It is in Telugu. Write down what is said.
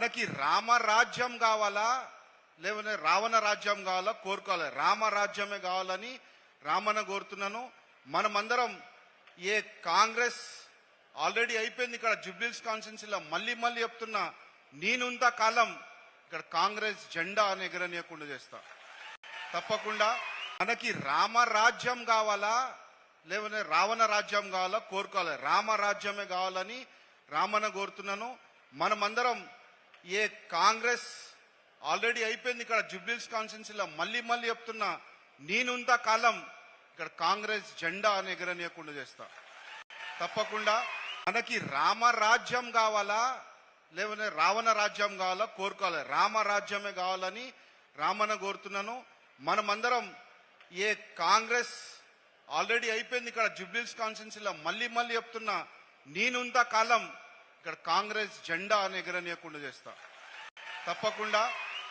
మనకి రామరాజ్యం కావాలా? లేకపోతే రావణ రాజ్యం కావాలా? కోరుకోవాలి. రామరాజ్యమే కావాలని రామన కోరుతున్నాను. మనమందరం ఏ కాంగ్రెస్ ఆల్రెడీ అయిపోయింది ఇక్కడ జుబ్లీస్ కాన్స్టిట్యున్సీలో. మళ్ళీ మళ్ళీ చెప్తున్నా నేనుంత కాలం ఇక్కడ కాంగ్రెస్ జెండా అని ఎగరనీయకుండా చేస్తా. తప్పకుండా మనకి రామరాజ్యం కావాలా? లేకపోతే రావణ రాజ్యం కావాలా? కోరుకోవాలి. రామరాజ్యమే కావాలని రామన కోరుతున్నాను. మనమందరం ఏ కాంగ్రెస్ ఆల్రెడీ అయిపోయింది ఇక్కడ జుబ్లీస్ కాన్స్టిట్యున్సీలో. మళ్ళీ మళ్ళీ చెప్తున్నా నేనుంత కాలం ఇక్కడ కాంగ్రెస్ జెండా అని ఎగరనీయకుండా చేస్తా. తప్పకుండా మనకి రామరాజ్యం కావాలా లేకపోతే రావణ రాజ్యం కావాలా కోరుకోవాలి. రామరాజ్యమే కావాలని రామన కోరుతున్నాను. మనమందరం ఏ కాంగ్రెస్ ఆల్రెడీ అయిపోయింది ఇక్కడ జుబ్లీస్ కాన్స్టిట్యున్సీలో. మళ్ళీ మళ్ళీ చెప్తున్నా నేనుంత కాలం ఇక్కడ కాంగ్రెస్ జెండా అని ఎగరనీయకుండా చేస్తా. తప్పకుండా